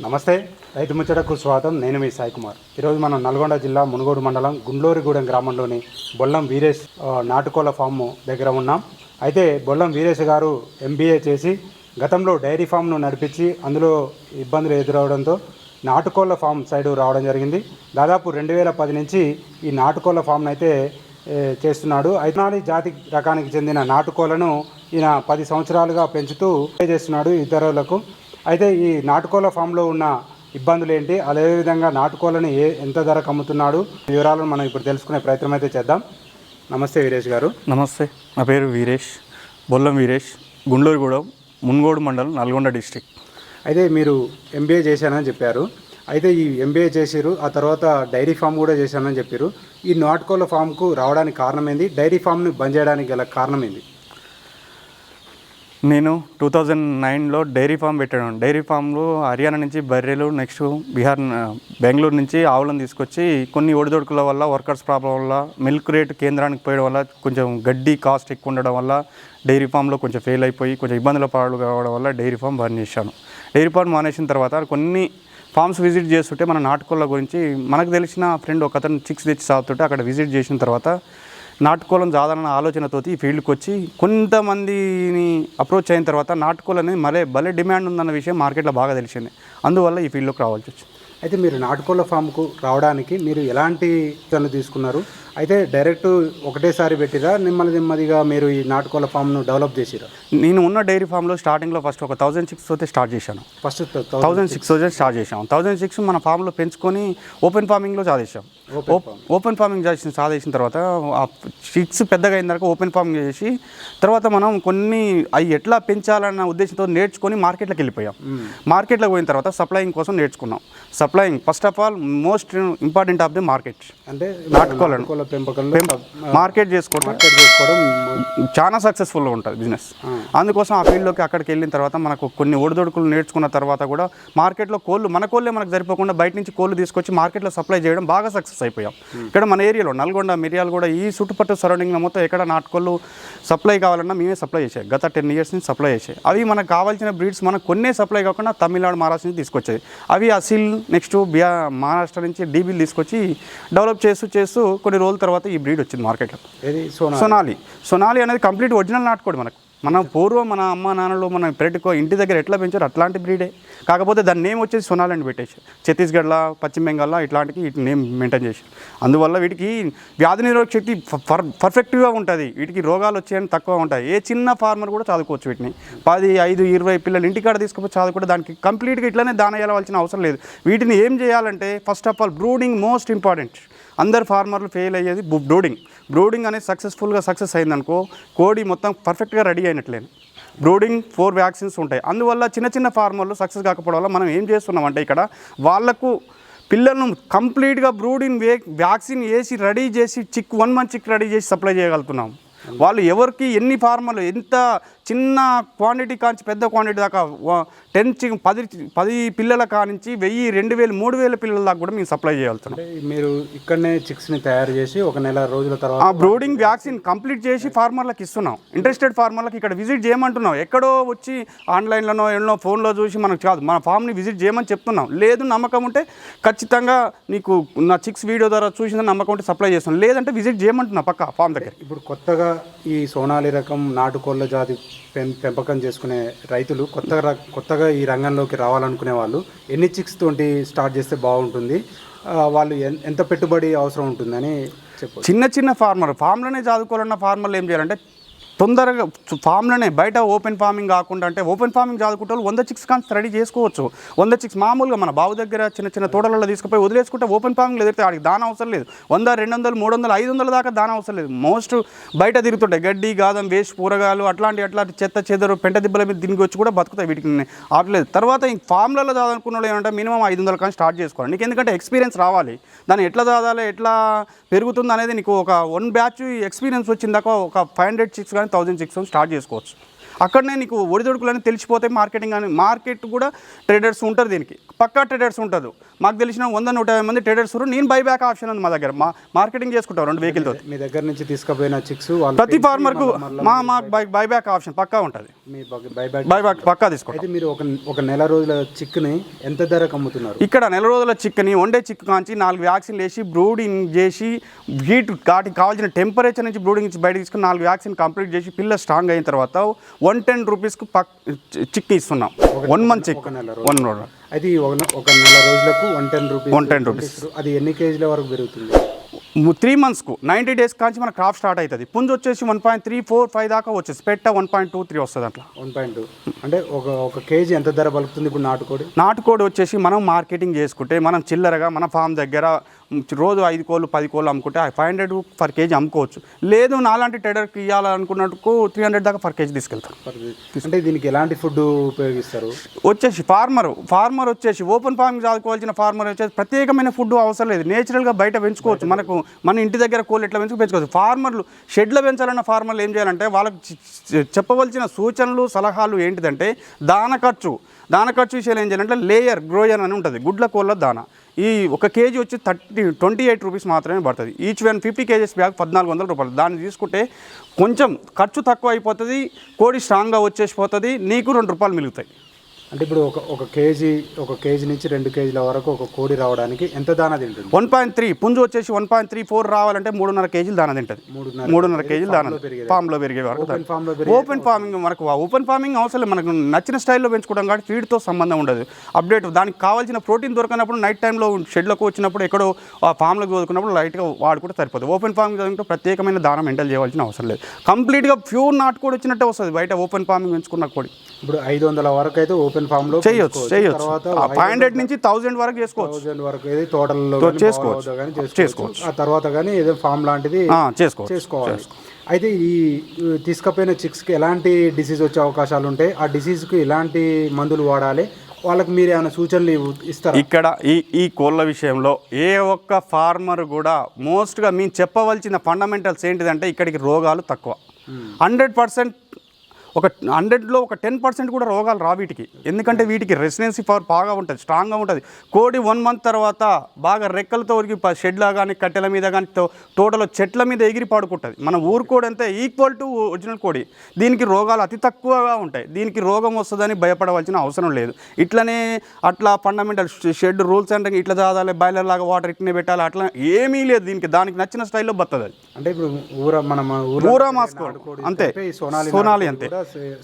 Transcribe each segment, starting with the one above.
నమస్తే రైతు ముచ్చటకు స్వాగతం. నేను మీ సాయి కుమార్. ఈరోజు మనం నల్గొండ జిల్లా మునుగోడు మండలం గుండ్లూరిగూడెం గ్రామంలోని బొల్లం వీరేష్ నాటుకోళ్ళ ఫామ్ దగ్గర ఉన్నాం. అయితే బొల్లం వీరేష్ గారు ఎంబీఏ చేసి గతంలో డైరీ ఫామ్ను నడిపించి అందులో ఇబ్బందులు ఎదురవడంతో నాటుకోళ్ళ ఫామ్ సైడ్ రావడం జరిగింది. దాదాపు రెండు వేల పది నుంచి ఈ నాటుకోళ్ళ ఫామ్ను అయితే చేస్తున్నాడు. ఐనాలి జాతి రకానికి చెందిన నాటుకోళ్ళను ఈయన పది సంవత్సరాలుగా పెంచుతూ చేస్తున్నాడు ఇతరులకు. అయితే ఈ నాటుకోళ్ళ ఫామ్లో ఉన్న ఇబ్బందులు ఏంటి అదేవిధంగా నాటుకోళ్ళను ఏ ఎంత ధరకు అమ్ముతున్నాడు? వివరాలను మనం ఇప్పుడు తెలుసుకునే ప్రయత్నం అయితే చేద్దాం. నమస్తే వీరేష్ గారు. నమస్తే. నా పేరు వీరేష్. బొల్లం వీరేష్. గుండ్లూరుగూడెం మున్గోడు మండలం నల్గొండ డిస్టిక్ అయితే మీరు ఎంబీఏ చేశానని చెప్పారు. అయితే ఈ ఎంబీఏ చేసిరు ఆ తర్వాత డైరీ ఫామ్ కూడా చేశానని చెప్పారు ఈ నాటుకోళ్ళ ఫామ్కు రావడానికి కారణం ఏంది? డైరీ ఫామ్ని బంద్ చేయడానికి గల కారణం ఏంది? నేను టూ థౌజండ్ నైన్లో డైరీ ఫామ్ పెట్టాను. డైరీ ఫామ్లో హర్యానా నుంచి బర్రెలు నెక్స్ట్ బీహార్ బెంగళూరు నుంచి ఆవులను తీసుకొచ్చి కొన్ని ఒడిదొడుకుల వల్ల వర్కర్స్ ప్రాబ్లం వల్ల మిల్క్ రేట్ కేంద్రానికి పోయడం వల్ల కొంచెం గడ్డి కాస్ట్ ఎక్కువ ఉండడం వల్ల డైరీ ఫామ్లో కొంచెం ఫెయిల్ అయిపోయి కొంచెం ఇబ్బందుల పాలు కావడం వల్ల డైరీ ఫామ్ బర్న్ చేశాను. డైరీ ఫామ్ మానేసిన తర్వాత కొన్ని ఫామ్స్ విజిట్ చేస్తుంటే మన నాటుకోళ్ళ గురించి మనకు తెలిసిన ఫ్రెండ్ ఒక అతను చిక్స్ తెచ్చి సాగుతుంటే అక్కడ విజిట్ చేసిన తర్వాత నాటుకోలం సాధారణ ఆలోచనతో ఈ ఫీల్డ్కి వచ్చి కొంతమందిని అప్రోచ్ అయిన తర్వాత నాటుకోలు అనేది మరే భలే డిమాండ్ ఉందన్న విషయం మార్కెట్లో బాగా తెలిసింది. అందువల్ల ఈ ఫీల్డ్లోకి రావాల్సి వచ్చింది. అయితే మీరు నాటుకోళ్ళ ఫామ్కు రావడానికి మీరు ఎలాంటి తీసుకున్నారు? అయితే డైరెక్ట్ ఒకటేసారి పెట్టిరా? నెమ్మది నెమ్మదిగా మీరు ఈ నాటుకోళ్ళ ఫామ్ను డెవలప్ చేసిరా నేను ఉన్న డైరీ ఫామ్లో స్టార్టింగ్లో ఫస్ట్ ఒక థౌజండ్ సిక్స్ అయితే స్టార్ట్ చేశాను. First thousand six. Thousand start చేసాం థౌజండ్ సిక్స్ మన ఫామ్లో పెంచుకొని ఓపెన్ ఫార్మింగ్లో సాధించాం. Open farming. చేసిన సాధించిన తర్వాత ఆ సిక్స్ పెద్దగా అయిన తర్వాత ఓపెన్ ఫార్మింగ్ చేసి తర్వాత మనం కొన్ని అవి ఎట్లా పెంచాలన్న ఉద్దేశంతో నేర్చుకొని మార్కెట్లోకి వెళ్ళిపోయాం. మార్కెట్లోకి పోయిన తర్వాత సప్లయింగ్ కోసం నేర్చుకున్నాం. Supplying first of all most important of the market. అంటే నాటుకోళ్ళను. పెంపకంలో మార్కెట్ చేసుకోవడం. మార్కెట్ చేసుకోవడం చాలా సక్సెస్ఫుల్గా ఉంటుంది బిజినెస్ అందుకోసం ఆ ఫీల్డ్లోకి అక్కడికి వెళ్ళిన తర్వాత మనకు కొన్ని ఒడిదొడుకులు నేర్చుకున్న తర్వాత కూడా మార్కెట్లో కోళ్ళు మన కోళ్ళే మనకు సరిపోకుండా బయట నుంచి కోళ్ళు తీసుకొచ్చి మార్కెట్లో సప్లై చేయడం బాగా సక్సెస్ అయిపోయాం. ఇక్కడ మన ఏరియాలో నల్గొండ మిరియాలు కూడా ఈ చుట్టుపక్కల సరౌండింగ్లో మొత్తం ఎక్కడ నాటుకోళ్ళు సప్లై కావాలన్నా మేమే సప్లై చేసాయి గత టెన్ ఇయర్స్ నుంచి సప్లై చేసాయి అవి మనకు కావాల్సిన బ్రీడ్స్ మనకు కొన్నే సప్లై కాకుండా తమిళనాడు మహారాష్ట్ర నుంచి తీసుకొచ్చాయి అవి అసిల్ నెక్స్ట్ బియా మహారాష్ట్ర నుంచి డీబీలు తీసుకొచ్చి డెవలప్ చేస్తూ చేస్తూ కొన్ని రోజుల తర్వాత ఈ బ్రీడ్ వచ్చింది మార్కెట్లో. సొనాలి. సొనాలి. అనేది కంప్లీట్ ఒరిజినల్ నాటుకోడు మనకు. మన పూర్వం మన అమ్మ నాన్నలు మన పెరటికో ఇంటి దగ్గర ఎట్లా పెంచారు అట్లాంటి బ్రీడే. కాకపోతే దాని నేమ్ వచ్చేసి సొనాలి అని పెట్టేసి ఛత్తీస్గఢ్లో పశ్చిమ బెంగాల్లో ఇట్లాంటికి వీటి నేమ్ మెయింటైన్ చేసి అందువల్ల వీటికి వ్యాధి నిరోధక శక్తి పర్ పర్ఫెక్ట్గా ఉంటుంది. వీటికి రోగాలు వచ్చాయని తక్కువ ఉంటాయి. ఏ చిన్న ఫార్మర్ కూడా చదువుకోవచ్చు వీటిని. పది ఐదు ఇరవై పిల్లలు ఇంటికాడ తీసుకుపోయి చదువుకుంటే దానికి కంప్లీట్గా ఇట్లానే దాన వేయాల్సిన అవసరం లేదు. వీటిని ఏం చేయాలంటే first of all brooding most important అందరు ఫార్మర్లు ఫెయిల్ అయ్యేది బ్రూడింగ్. బ్రూడింగ్ అనేది సక్సెస్ఫుల్గా సక్సెస్ అయిందనుకో కోడి మొత్తం పర్ఫెక్ట్గా రెడీ అయినట్లేదు బ్రూడింగ్ ఫోర్ వ్యాక్సిన్స్ ఉంటాయి. అందువల్ల చిన్న చిన్న ఫార్మర్లు సక్సెస్ కాకపోవడం వల్ల మనం ఏం చేస్తున్నామంటే ఇక్కడ వాళ్ళకు పిల్లలను కంప్లీట్గా బ్రూడింగ్ వే వ్యాక్సిన్ వేసి రెడీ చేసి chick one month chick ready చేసి సప్లై చేయగలుగుతున్నాం. వాళ్ళు ఎవరికి ఎన్ని ఫార్మర్లు ఎంత చిన్న క్వాంటిటీ కాంచి పెద్ద క్వాంటిటీ దాకా టెన్ పది పది పిల్లల కానించి వెయ్యి రెండు వేలు మూడు వేల పిల్లల దాకా కూడా మేము సప్లై అంటే మీరు ఇక్కడనే చిక్స్ని తయారు చేసి ఒక నెల రోజుల ఆ తర్వాత బ్రూడింగ్ వ్యాక్సిన్ కంప్లీట్ చేసి ఫార్మర్లకు ఇస్తున్నాం. ఇంట్రెస్టెడ్ ఫార్మర్లకు ఇక్కడ విజిట్ చేయమంటున్నాం. ఎక్కడో వచ్చి ఆన్లైన్లోనో ఎన్నో ఫోన్లో చూసి మనకు కాదు మన ఫామ్ని విజిట్ చేయమని చెప్తున్నాం. లేదు నమ్మకం ఉంటే ఖచ్చితంగా నీకు నా చిక్స్ వీడియో ద్వారా చూసిన నమ్మకం ఉంటే సప్లై చేస్తాం. లేదంటే విజిట్ చేయమంటున్నా పక్క ఫామ్ దగ్గర ఇప్పుడు కొత్తగా ఈ సోనాలి రకం నాటుకోళ్ళ జాతి పెంపకం చేసుకునే రైతులు కొత్తగా ర- కొత్తగా ఈ రంగంలోకి రావాలనుకునే వాళ్ళు ఎన్ని చిక్స్ తోటి స్టార్ట్ చేస్తే బాగుంటుంది? వాళ్ళు ఎంత పెట్టుబడి అవసరం ఉంటుందని చెప్పు చిన్న చిన్న ఫార్మర్ ఫామ్లోనే చదువుకోవాలన్న ఫార్మర్లు ఏం చేయాలంటే తొందరగా ఫామ్లోనే బయట ఓపెన్ ఫార్మింగ్ కాకుండా అంటే ఓపెన్ ఫార్మింగ్ చదువుకుంటే వంద చిక్స్ కానీ రెడీ చేసుకోవచ్చు. వంద చిక్స్ మామూలుగా మన బావు దగ్గర చిన్న చిన్న తోటలలో తీసుకుపోయి వదిలేసుకుంటే ఓపెన్ ఫార్మింగ్ ఎదిరితే వాడికి దాన అవసరం లేదు. వంద రెండు వందలు మూడు వందలు ఐదు వందల దాకా దాన అవసరం లేదు. మోస్ట్ బయట తిరుగుతుంటాయి. గడ్డి గాదం వేస్ట్ కూరగాయలు అట్లాంటి అట్లాంటి చెత్త చెదరు పెంట దిబ్బల మీద దీనికి వచ్చి కూడా బతుకుతాయి. వీటికి ఆపలేదు. తర్వాత ఈ ఫామ్లలో చదువుకున్న వాళ్ళు ఏమంటే మినిమం ఐదు వందల కానీ స్టార్ట్ చేసుకోవాలి. నీకు ఎందుకంటే ఎక్స్పీరియన్స్ రావాలి. దాన్ని ఎట్లా చదవాలి ఎట్లా పెరుగుతుంది అనేది నీకు ఒక వన్ బ్యాచ్ ఎక్స్పీరియన్స్ వచ్చిందాక ఒక ఫైవ్ హండ్రెడ్ సిక్స్ కానీ థౌజండ్ సిక్స్ స్టార్ట్ చేసుకోవచ్చు. అక్కడనే నీకు ఒడిదొడుకులని తెలిసిపోతాయి మార్కెటింగ్ అని మార్కెట్ కూడా ట్రేడర్స్ ఉంటారు దీనికి. పక్కా ట్రేడర్స్ ఉంటారు మాకు తెలిసిన వంద నూట యాభై మంది ట్రేడర్స్ నేను బైబ్యాక్ ఆప్షన్ ఉంది మా దగ్గర. మా మార్కెటింగ్ చేసుకుంటాం రెండు వెహికల్తో మీ దగ్గర నుంచి తీసుకుపోయిన చిక్స్ ప్రతి ఫార్మర్కు మా మా బై బైబ్యాక్ ఆప్షన్ పక్కా ఉంటుంది. మీ బైబ్యాక్ బైబ్యాక్ పక్కా తీసుకుంటాం. అయితే మీరు ఒక ఒక నెల రోజుల చిక్కుని ఎంత ధరకు అమ్ముతున్నారు? ఇక్కడ నెల రోజుల చిక్కని వండే చిక్కు కాంచి నాలుగు వ్యాక్సిన్లు వేసి బ్రూడింగ్ చేసి హీట్ వాటికి కావాల్సిన టెంపరేచర్ నుంచి బ్రూడింగ్ నుంచి బయటకు తీసుకుని నాలుగు వ్యాక్సిన్ కంప్లీట్ చేసి పిల్ల స్ట్రాంగ్ అయిన తర్వాత వన్ టెన్ రూపీస్కి పక్ చిక్కు ఇస్తున్నాం. వన్ మంత్ చిక్ వన్ రోజు ఈ ఒక నెల రోజులకు వన్ టెన్ రూపీస్ 110 రూపీస్. అది ఎన్ని కేజీల వరకు పెరుగుతుంది త్రీ మంత్స్కు నైంటీ డేస్ కాంచి మన క్రాప్ స్టార్ట్ అవుతుంది పుంజు వచ్చేసి one point three four five దాకా వచ్చేసి పెట్ట వన్ పాయింట్ టూ త్రీ వస్తుంది అట్లా. వన్ పాయింట్ టూ అంటే ఒక ఒక కేజీ ఎంత ధర పలుకుతుంది ఇప్పుడు నాటుకోడి? నాటుకోడి వచ్చేసి మనం మార్కెటింగ్ చేసుకుంటే మనం చిల్లరగా మన ఫామ్ దగ్గర రోజు ఐదు కోళ్ళు పది కోళ్ళు అమ్ముకుంటే ఫైవ్ హండ్రెడ్ పర్ కేజీ అమ్ముకోవచ్చు. లేదు నాలాంటి ట్రేడర్కి ఇవ్వాలనుకున్నట్టుకు త్రీ హండ్రెడ్ దాకా పర్ కేజీ తీసుకెళ్తాం అంటే దీనికి ఎలాంటి ఫుడ్ ఉపయోగిస్తారు? వచ్చేసి ఫార్మర్ ఫార్మర్ వచ్చేసి ఓపెన్ ఫార్మింగ్ చదువుకోవాల్సిన ఫార్మర్ వచ్చేసి ప్రత్యేకమైన ఫుడ్ అవసరం లేదు. నేచురల్గా బయట పెంచుకోవచ్చు. మనకు మన ఇంటి దగ్గర కోళ్ళు ఎట్లా పెంచుకు పెంచుకోవచ్చు. ఫార్మర్లు షెడ్లో పెంచాలన్న ఫార్మర్లు ఏం చేయాలంటే వాళ్ళకి చెప్పవలసిన సూచనలు సలహాలు ఏంటిదంటే దాన ఖర్చు. దాన ఖర్చు విషయాలు ఏం చేయాలంటే లేయర్ గ్రోయర్ అని ఉంటుంది. గుడ్ల కోళ్ళ దాన. ఈ ఒక కేజీ వచ్చి థర్టీ ట్వంటీ ఎయిట్ రూపీస్ మాత్రమే పడుతుంది. Each one fifty KGs bag పద్నాలుగు వందల రూపాయలు. దాన్ని తీసుకుంటే కొంచెం ఖర్చు తక్కువ అయిపోతుంది కోడి స్ట్రాంగ్గా వచ్చేసిపోతుంది నీకు రెండు రూపాయలు మిగులుతాయి. అంటే ఇప్పుడు ఒక ఒక కేజీ ఒక కేజీ నుంచి రెండు కేజీల వరకు ఒక కోడి రావడానికి ఎంత దానా తింటుంది? వన్ పాయింట్ త్రీ పుంజు వచ్చేసి వన్ పాయింట్ త్రీ ఫోర్ రావాలంటే మూడున్నర కేజీలు దాన తింటుంది. మూడున్నర కేజీలు దాన పెరిగేది. ఫామ్లో పెరిగే వరకు ఓపెన్ ఫామ్లో ఫార్మింగ్ మనకు ఓపెన్ ఫార్మింగ్ అవసరం లేదు. మనకు నచ్చిన స్టైల్లో పెంచుకోవడం కాబట్టి ఫీడ్తో సంబంధం ఉండదు. అప్డేట్ దానికి కావాల్సిన ప్రోటీన్ దొరకనప్పుడు నైట్ టైంలో షెడ్లకు వచ్చినప్పుడు ఎక్కడో ఆ ఫామ్లోకి చదువుకున్నప్పుడు లైట్గా వాడుకుంటే సరిపోతుంది ఓపెన్ ఫార్మింగ్ చదువుకుంటే ప్రత్యేకమైన దానం మెయింటైన్ చేయాల్సిన అవసరం లేదు. కంప్లీట్గా ప్యూర్ నాటుకోడి వచ్చినట్టే వస్తుంది. బయట ఓపెన్ ఫార్మింగ్ పెంచుకున్న కోడి. ఇప్పుడు ఐదు వందల వరకు అయితే ఓపెన్ ఫామ్లో చేయొచ్చు చేయొచ్చు. తర్వాత ఫైవ్ హండ్రెడ్ నుంచి థౌజండ్ వరకు చేసుకోవచ్చు. థౌసండ్ వరకు ఏది తోటలలో చేసుకోవచ్చు. చేసుకోవచ్చు. ఆ తర్వాత కానీ ఏదో ఫామ్ లాంటిది చేసుకోవచ్చు చేసుకోవాలి. అయితే ఈ తీసుకపోయిన చిక్స్కి ఎలాంటి డిసీజ్ వచ్చే అవకాశాలు ఉంటాయి ఆ డిసీజ్కి ఎలాంటి మందులు వాడాలి? వాళ్ళకి మీరు ఏమైనా సూచనలు ఇస్తారా? ఇక్కడ ఈ ఈ కోళ్ళ విషయంలో ఏ ఒక్క ఫార్మర్ కూడా మోస్ట్గా మేము చెప్పవలసిన ఫండమెంటల్స్ ఏంటిదంటే ఇక్కడికి రోగాలు తక్కువ. హండ్రెడ్ పర్సెంట్ ఒక హండ్రెడ్లో ఒక టెన్ పర్సెంట్ కూడా రోగాలు రా వీటికి. ఎందుకంటే వీటికి రెసిడెన్సీ పవర్ బాగా ఉంటుంది స్ట్రాంగ్గా ఉంటుంది. కోడి వన్ మంత్ తర్వాత బాగా రెక్కలతో ఉరికి షెడ్లా కానీ కట్టెల మీద కానీ తోటలో చెట్ల మీద ఎగిరి పాడుకుంటుంది. మన ఊరు కోడి అంతే ఈక్వల్ టు ఒరిజినల్ కోడి. దీనికి రోగాలు అతి తక్కువగా ఉంటాయి. దీనికి రోగం వస్తుందని భయపడవలసిన అవసరం లేదు. ఇట్లనే అట్లా ఫండమెంటల్ షెడ్ రూల్స్ అంటే ఇట్లా చదవాలి బాయిలర్ లాగా వాటర్ ఇట్లనే పెట్టాలి అట్లా ఏమీ లేదు దీనికి. దానికి నచ్చిన స్టైల్లో బతుంది అది. అంటే ఇప్పుడు ఊర మన ఊరా అంతే సోనాలి అంతే.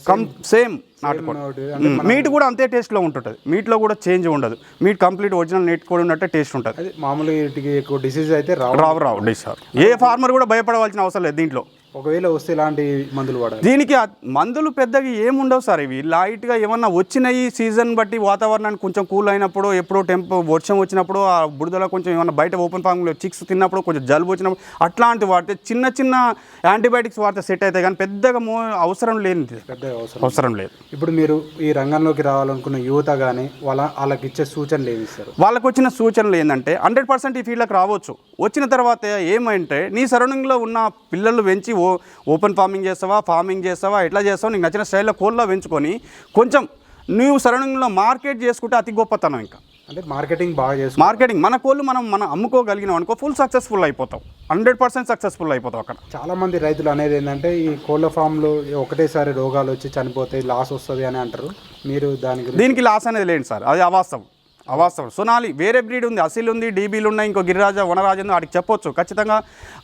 కం సేమ్ నాటుకోడి. మీట్ కూడా అంతే టేస్ట్లో ఉంటుంటుంది. మీట్లో కూడా చేంజ్ ఉండదు. మీట్ కంప్లీట్ ఒరిజినల్ నేట్ కూడా ఉన్నట్టే టేస్ట్ ఉంటుంది. మామూలుగా ఎక్కువ డిసీజ్ అయితే రావు. రావు రావు సార్ ఏ ఫార్మర్ కూడా భయపడవలసిన అవసరం లేదు దీంట్లో. ఒకవేళ వస్తే ఇలాంటి మందులు వాడాలి. దీనికి మందులు పెద్దగా ఏముండవు సార్. ఇవి లైట్గా ఏమన్నా వచ్చినాయి సీజన్ బట్టి వాతావరణానికి కొంచెం కూల్ అయినప్పుడు ఎప్పుడో టెంప వర్షం వచ్చినప్పుడు ఆ బుడదలో కొంచెం ఏమన్నా బయట ఓపెన్ ఫార్మ్లో చిక్స్ తిన్నప్పుడు కొంచెం జలుబు వచ్చినప్పుడు అట్లాంటివి వాడితే చిన్న చిన్న యాంటీబయాటిక్స్ వాడితే సెట్ అవుతాయి కానీ పెద్దగా మో అవసరం లేనిది. పెద్ద అవసరం అవసరం లేదు. ఇప్పుడు మీరు ఈ రంగంలోకి రావాలనుకున్న యువత కానీ వాళ్ళ వాళ్ళకి ఇచ్చే సూచనలు ఏమి ఇస్తారు? వాళ్ళకు వచ్చిన సూచనలు ఏంటంటే హండ్రెడ్ పర్సెంట్ ఈ ఫీల్డ్కి రావచ్చు. వచ్చిన తర్వాత ఏమంటే నీ సరౌండింగ్లో ఉన్న పిల్లలు పెంచి ఓపెన్ ఫార్మింగ్ చేస్తావా ఫార్మింగ్ చేస్తావా ఎట్లా చేస్తావా నీకు నచ్చిన స్టైల్లో కోళ్ళ పెంచుకొని కొంచెం నువ్వు సరౌండింగ్లో మార్కెట్ చేసుకుంటే అతి గొప్పతనం ఇంకా. అంటే మార్కెటింగ్ బాగా చేసుకో మార్కెటింగ్ మన కోళ్ళు మనం మనం అమ్ముకోగలిగినాం అనుకో ఫుల్ సక్సెస్ఫుల్ అయిపోతాం. హండ్రెడ్ పర్సెంట్ సక్సెస్ఫుల్ అయిపోతాం అక్కడ. చాలా మంది రైతులు అనేది ఏంటంటే ఈ కోళ్ళ ఫామ్లో ఒకటేసారి రోగాలు వచ్చి చనిపోతాయి లాస్ వస్తుంది అని అంటారు. మీరు దాని గురించి దీనికి లాస్ అనేది లేండి సార్ అది అవాస్తవం. అవాస్తవం. సొనాలి వేరే బ్రీడ్ ఉంది అసిల్ ఉంది డీబీలు ఉన్నాయి ఇంకో గిరిరాజ వనరాజు ఉంది వాటికి చెప్పొచ్చు. ఖచ్చితంగా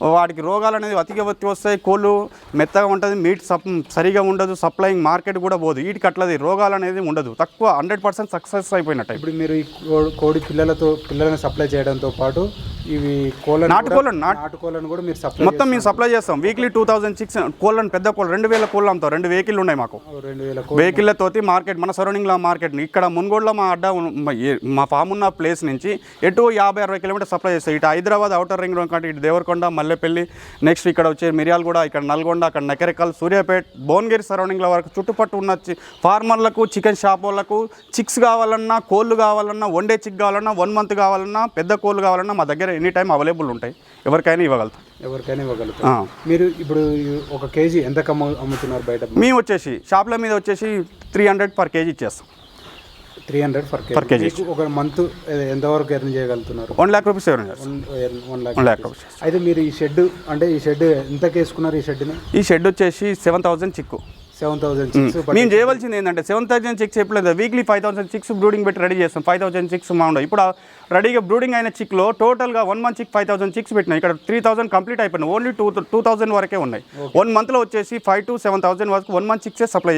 వాటికి రోగాలు అనేది అతిగా వచ్చి వస్తాయి కోళ్ళు మెత్తగా ఉంటుంది మీట్ సప్ సరిగా ఉండదు సప్లయింగ్ మార్కెట్ కూడా పోదు వీటికి అట్లది రోగాలు అనేది ఉండదు. తక్కువ హండ్రెడ్ పర్సెంట్ సక్సెస్ అయిపోయినట్టు. ఇప్పుడు మీరు ఈ కోడి పిల్లలతో పిల్లలను సప్లై చేయడంతో పాటు ఇవి కోళ్ళను నాటుకోళ్ళను, నాటు- నాటుకోళ్ళను కూడా మీరు సప్లై మొత్తం మేము సప్లై చేస్తాం. వీక్లీ టూ థౌసండ్ సిక్స్ కోళ్ళని పెద్ద కోళ్ళు రెండు వేల కోళ్ళు అమ్ముతాం. రెండు వెహికల్ ఉన్నాయి మాకు. రెండు వేల కో వెహికల్లతోటి మార్కెట్ మన సరౌండింగ్లో మార్కెట్ ఇక్కడ మున్గోడ్లో మా అడ్డా మా- ఫామ్ ఉన్న ప్లేస్ నుంచి ఎటు యాభై అరవై కిలోమీటర్ సప్లై చేస్తాయి ఇటు హైదరాబాద్ అవుటర్ రింగ్ రోడ్ కంటే ఇటు దేవరకొండ మల్లెపల్లి నెక్స్ట్ ఇక్కడ వచ్చే మిర్యాలగూడ ఇక్కడ నల్గొండ అక్కడ నకరికల్ సూర్యాపేట్ భువనగిరి సరౌండింగ్ల వరకు చుట్టుపట్టు ఉన్న ఫార్మర్లకు చికెన్ షాప్ వాళ్ళకు చిక్స్ కావాలన్నా కోళ్ళు కావాలన్నా వన్ డే చిక్ కావాలన్నా వన్ మంత్ కావాలన్నా పెద్ద కోళ్ళు కావాలన్నా మా దగ్గర ఎనీ టైం అవైలబుల్ ఉంటాయి. ఎవరికైనా ఇవ్వగలుగుతాం. ఎవరికైనా ఇవ్వగలుగుతారు ఆ. మీరు ఇప్పుడు ఒక కేజీ ఎంత అమ్ము అమ్ముతున్నారు బయట? మేము వచ్చేసి షాప్ల మీద వచ్చేసి త్రీ హండ్రెడ్ పర్ కేజీ ఇచ్చేస్తాం. Three hundred for kg. KG ఒక మంత్ ఎంతవరకు ఎర్న్ చేయగలుగుతున్నారు? వన్ ల్యాక్ రూపీస్ చేస్తాం. One lakh one lakh rupees అయితే మీరు ఈ షెడ్ అంటే ఈ షెడ్ ఎంతకి వేసుకున్నారు ఈ షెడ్ని ఈ షెడ్ వచ్చేసి seven thousand chick. Seven thousand six మేము చేయవలసింది ఏంటంటే సెవెన్ థౌసండ్ సిక్స్ చెప్పలేదు weekly five thousand six brooding పెట్టి రెడీ చేస్తాం. ఫైవ్ థౌసండ్ సిక్స్ మౌండ్ ఇప్పుడు రెడీగా బ్రూడింగ్ అయిన చిక్లో టోటల్గా one month chick five thousand chicks పెట్టినాయి ఇక్కడ త్రీ థౌసండ్ కంప్లీట్ అయిపోయినాయి. ఓన్లీ టూ టూ థౌసండ్ వరకే ఉన్నాయి. వన్ మంత్లో వచ్చేసి ఫైవ్ టు సెవెన్ థౌసండ్ వరకు వన్ మంత్ చిక్సే సప్లై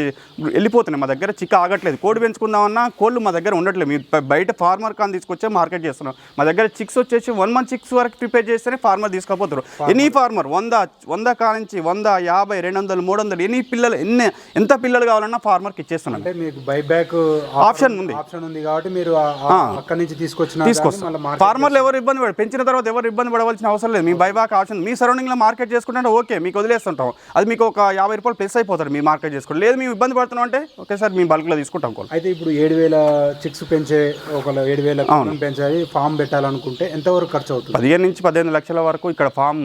వెళ్ళిపోతున్నాయి. మా దగ్గర చిక్ ఆగట్లేదు. కోడి పెంచుకుందామన్నా కోళ్ళు మా దగ్గర ఉండట్లేదు. మీరు బయట ఫార్మర్ కాని తీసుకొచ్చే మార్కెట్ చేస్తున్నాం. మా దగ్గర చిక్స్ వచ్చేసి వన్ మంత్ చిక్స్ వరకు ప్రిపేర్ చేస్తేనే ఫార్మర్ తీసుకుపోతారు. ఎనీ ఫార్మర్ వంద వంద కానించి వంద యాభై రెండు వందలు మూడు వందలు ఎన్ని పిల్లలు ఎన్ని ఎంత పిల్లలు కావాలన్నా ఫార్మర్కి ఇచ్చేస్తున్నాం అంటే మీకు బై బ్యాక్ Option ఉంది. ఆప్షన్ ఉంది కాబట్టి మీరు అక్కడి నుంచి తీసుకొచ్చిన తీసుకొస్తాం. ఫార్మర్లు ఎవరు ఇబ్బంది పడ పెంచిన తర్వాత ఎవరు ఇబ్బంది పడవలసిన అవసరం లేదు. మీ బైబాక్ ఆప్షన్ మీ సరౌండింగ్లో మార్కెట్ చేసుకుంటే ఓకే మీకు వదిలేస్తుంటాం. అది మీకు ఒక యాభై రూపాయలు ప్లస్ అయిపోతారు మీ మార్కెట్ చేసుకోండి. లేదు మేము ఇబ్బంది పడుతున్నాం అంటే ఓకే సార్ మీ బల్క్లో తీసుకుంటాం కోళ్ళు అయితే ఇప్పుడు ఏడు వేల చిక్స్ పెంచే ఒక ఏడు వేల పెంచాలి ఫామ్ పెట్టాలనుకుంటే ఎంతవరకు ఖర్చు అవుతుంది? పదిహేను నుంచి పదిహేను లక్షల వరకు ఇక్కడ ఫామ్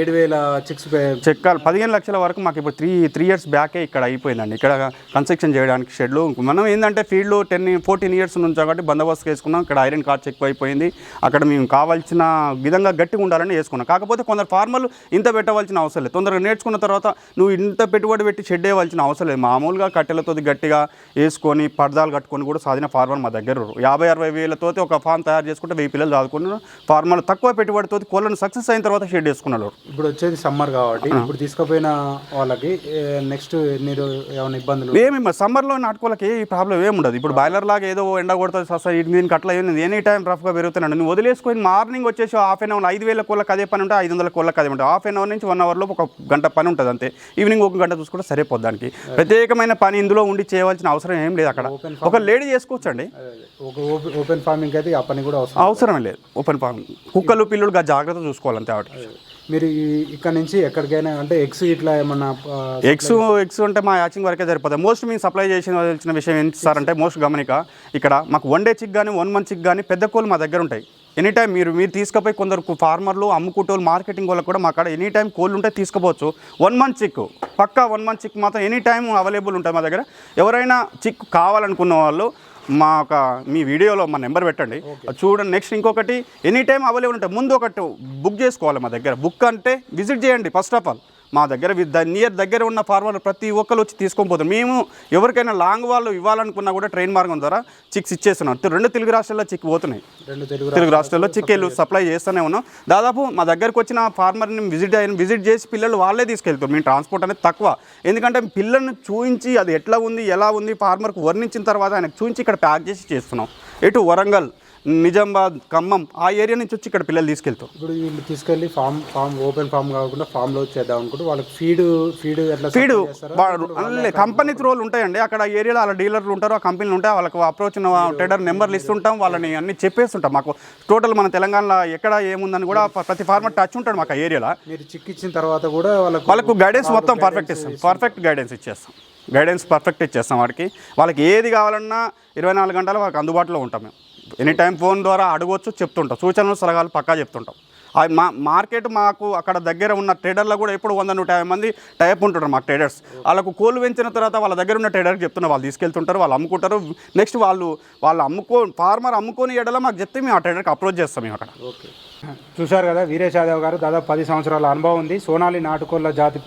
ఏడు వేల చిక్స్ చెక్కాలి. పదిహేను లక్షల వరకు మాకు ఇప్పుడు త్రీ త్రీ ఇయర్స్ బ్యాకే ఇక్కడ అయిపోయిందండి. ఇక్కడ కన్స్ట్రక్షన్ చేయడానికి షెడ్లు మనం ఏంటంటే ఫీల్డ్లో టెన్ ఫోర్టీన్ ఇయర్స్ నుంచి కాబట్టి బందోబస్తు వేసుకున్నాం ఇక్కడ ఐరన్ కార్డ్స్ ఎక్కువ అయిపోయింది. అక్కడ మేము కావాల్సిన విధంగా గట్టిగా ఉండాలని వేసుకున్నాం. కాకపోతే కొందరు ఫార్మర్లు ఇంత పెట్టవలసిన అవసరం లేదు. తొందరగా నేర్చుకున్న తర్వాత నువ్వు ఇంత పెట్టుబడి పెట్టి షెడ్ వేయవలసిన అవసరం లేదు. మామూలుగా కట్టెలతో గట్టిగా వేసుకొని పరదాలు కట్టుకొని కూడా సాధిన ఫార్మర్ మా దగ్గర. యాభై అరవై వేలతో ఒక ఫామ్ తయారు చేసుకుంటే వెయ్యి పిల్లలు చదువుకున్నారు ఫార్మర్లు తక్కువ పెట్టుబడితో కోళ్ళను సక్సెస్ అయిన తర్వాత షెడ్ వేసుకున్నారు ఇప్పుడు వచ్చేది సమ్మర్ కాబట్టి ఇప్పుడు తీసుకుపోయిన వాళ్ళకి నెక్స్ట్ మీరు ఏమైనా ఇబ్బందులు? ఏమి సమ్మర్లో నాటుకోలకి ఏ ప్రాబ్లం ఏమి ఉండదు. ఇప్పుడు బాయిలర్ లాగా ఏదో ఎండ కొడుతుంది సస్తా దీనికి అట్లా ఏమి ఎనీ టైం రఫ్గా పెరుగుతున్నాడు. నువ్వు వదిలేసుకొని మార్నింగ్ వచ్చేసి హాఫ్ అన్ అవర్ ఐదు వేల కోళ్ళకి అదే పని ఉంటే ఐదు వందల కోళ్ళకి అదే ఉంటుంది. హాఫ్ అన్ అవర్ నుంచి వన్ అవర్లో ఒక గంట పని ఉంటుంది అంతే. ఈవినింగ్ ఒక గంట చూసుకుంటే సరిపోద్ది దానికి. ప్రత్యేకమైన పని ఇందులో ఉండి చేయవలసిన అవసరం ఏం లేదు అక్కడ. ఒక లేడీ చేసుకోవచ్చండి. ఒక ఓపెన్ ఫార్మింగ్ అయితే ఆ పని కూడా అవసరం అవసరం లేదు. ఓపెన్ ఫామ్ కుక్కలు పిల్లులు జాగ్రత్త చూసుకోవాలంతే వాటి మీరు ఇక్కడ నుంచి ఎక్కడికైనా అంటే ఎగ్స్ ఇట్లా ఏమన్నా ఎగ్స్ ఎగ్స్ అంటే మా యాచింగ్ వరకే సరిపోతుంది. మోస్ట్ మేము సప్లై చేసిన విషయం ఏంటి సార్ అంటే మోస్ట్ గమనిక ఇక్కడ మాకు వన్ డే చిక్ కానీ వన్ మంత్ చిక్ కానీ పెద్ద కోళ్ళు మా దగ్గర ఉంటాయి. ఎనీ టైం మీరు మీరు తీసుకుపోయి కొందరు ఫార్మర్లు అమ్ముకుంటూ మార్కెటింగ్ వాళ్ళకి కూడా మా కాడ ఎనీ టైం కోళ్ళు ఉంటే తీసుకోవచ్చు వన్ మంత్ చిక్ పక్కా వన్ మంత్ చిక్ మాత్రం ఎనీ టైం అవైలబుల్ ఉంటాయి మా దగ్గర. ఎవరైనా చిక్ కావాలనుకున్న వాళ్ళు మా ఒక మీ వీడియోలో మా నెంబర్ పెట్టండి. చూడండి. నెక్స్ట్ ఇంకొకటి ఎనీ టైం అవైలబుల్ ఉంటాయి ముందు ఒకటి బుక్ చేసుకోవాలి మా దగ్గర. బుక్ అంటే విజిట్ చేయండి ఫస్ట్ ఆఫ్ ఆల్. మా దగ్గర నియర్ దగ్గర ఉన్న ఫార్మర్ ప్రతి ఒక్కరు వచ్చి తీసుకొని పోతారు. మేము ఎవరికైనా లాంగ్ వాళ్ళు ఇవ్వాలనుకున్నా కూడా ట్రైన్ మార్గం ద్వారా చిక్స్ ఇచ్చేస్తున్నాం. రెండు తెలుగు రాష్ట్రాల్లో చిక్ పోతున్నాయి. రెండు తెలుగు రాష్ట్రాల్లో చిక్కేళ్ళు సప్లై చేస్తూనే ఉన్నాం. దాదాపు మా దగ్గరకు వచ్చిన ఫార్మర్ని విజిట్ అయిన విజిట్ చేసి పిల్లలు వాళ్ళే తీసుకెళ్తారు. మేము ట్రాన్స్పోర్ట్ అనేది తక్కువ. ఎందుకంటే పిల్లల్ని చూపించి అది ఎట్లా ఉంది ఎలా ఉంది ఫార్మర్కి వర్ణించిన తర్వాత ఆయనకు చూపించి ఇక్కడ ప్యాక్ చేసి చేస్తున్నాం. ఎటు వరంగల్ నిజామాబాద్ ఖమ్మం ఆ ఏరియా నుంచి వచ్చి ఇక్కడ పిల్లలు తీసుకెళ్తాం ఇప్పుడు వీళ్ళు తీసుకెళ్ళి ఫామ్ ఫామ్ ఓపెన్ ఫామ్ కాకుండా ఫామ్లో చేద్దాం అనుకుంటే వాళ్ళకి ఫీడ్ ఫీడ్ ఎట్లా ఫీడ్? కంపెనీ త్రోలు ఉంటాయండి. అక్కడ ఏరియాలో వాళ్ళ డీలర్లు ఉంటారు ఆ కంపెనీలు ఉంటాయి. వాళ్ళకి అప్రోచ్ ట్రేడర్ నెంబర్లు ఇస్తుంటాం వాళ్ళని అన్ని చెప్పేస్తుంటాం. మాకు టోటల్ మన తెలంగాణలో ఎక్కడ ఏముందని కూడా ప్రతి ఫార్మర్ టచ్ ఉంటాడు మాకు ఆ ఏరియాలో. మీరు చిక్ ఇచ్చిన తర్వాత కూడా వాళ్ళకు వాళ్ళకు గైడెన్స్ మొత్తం పర్ఫెక్ట్ ఇస్తాం. పర్ఫెక్ట్ గైడెన్స్ ఇచ్చేస్తాం. గైడెన్స్ పర్ఫెక్ట్ ఇచ్చేస్తాం వాడికి. వాళ్ళకి ఏది కావాలన్నా ఇరవై నాలుగు గంటలు వాళ్ళకి అందుబాటులో ఉంటాం మేము. ఎనీ టైం ఫోన్ ద్వారా అడగవచ్చు చెప్తుంటాం. సూచనలు సలహాలు పక్కా చెప్తుంటాం. మా మార్కెట్ మాకు అక్కడ దగ్గర ఉన్న ట్రేడర్లో కూడా ఎప్పుడు వంద నూట యాభై మంది టైప్ ఉంటారు మా ట్రేడర్స్. వాళ్ళకు కోళ్ళు పెంచిన తర్వాత వాళ్ళ దగ్గర ఉన్న ట్రేడర్కి చెప్తున్నారు వాళ్ళు తీసుకెళ్తుంటారు వాళ్ళు అమ్ముకుంటారు. నెక్స్ట్ వాళ్ళు వాళ్ళు అమ్ముకో ఫార్మర్ అమ్ముకొని ఎడల మాకు చెప్తే మేము ఆ ట్రేడర్కి అప్రోచ్ చేస్తాం మేము అక్కడ. ఓకే. చూశారు కదా వీరేష్ యాదవ్ గారు దాదాపు పది సంవత్సరాల అనుభవం ఉంది. సోనాలి నాటుకోళ్ళ జాతి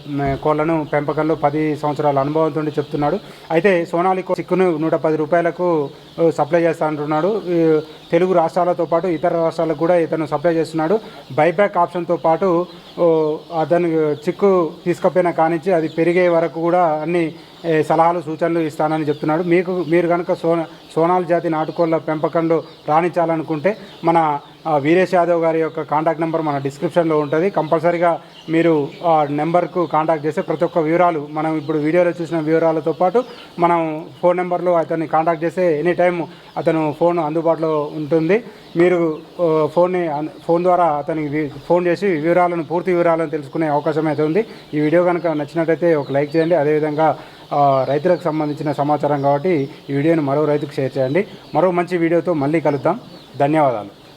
కోళ్ళను పెంపకంలో పది సంవత్సరాల అనుభవంతో చెప్తున్నాడు. అయితే సోనాలి కో- చిక్కును నూట పది రూపాయలకు సప్లై చేస్తానంటున్నాడు తెలుగు రాష్ట్రాలతో పాటు ఇతర రాష్ట్రాలకు కూడా ఇతను సప్లై చేస్తున్నాడు. బైబ్యాక్ ఆప్షన్తో పాటు అతను చిక్కు తీసుకపోయినా కానించి అది పెరిగే వరకు కూడా అన్ని సలహాలు సూచనలు ఇస్తానని చెప్తున్నాడు. మీకు మీరు కనుక సోనా సోనాలి జాతి నాటుకోళ్ళ పెంపకంలో రాణించాలనుకుంటే మన వీరేష్ యాదవ్ గారి యొక్క కాంటాక్ట్ నెంబర్ మన డిస్క్రిప్షన్లో ఉంటుంది. కంపల్సరీగా మీరు ఆ నెంబర్కు కాంటాక్ట్ చేస్తే ప్రతి ఒక్క వివరాలు మనం ఇప్పుడు వీడియోలో చూసిన వివరాలతో పాటు మనం ఫోన్ నెంబర్లో అతన్ని కాంటాక్ట్ చేస్తే ఎనీ టైం అతను ఫోన్ అందుబాటులో ఉంటుంది. మీరు ఫోన్ని అన్- ఫోన్ ద్వారా అతనికి ఫోన్ చేసి వివరాలను పూర్తి వివరాలను తెలుసుకునే అవకాశం అయితే ఉంది. ఈ వీడియో కనుక నచ్చినట్టయితే ఒక లైక్ చేయండి. అదేవిధంగా రైతులకు సంబంధించిన సమాచారం కాబట్టి ఈ వీడియోని మరో రైతుకు షేర్ చేయండి. మరో మంచి వీడియోతో మళ్ళీ కలుద్దాం. ధన్యవాదాలు.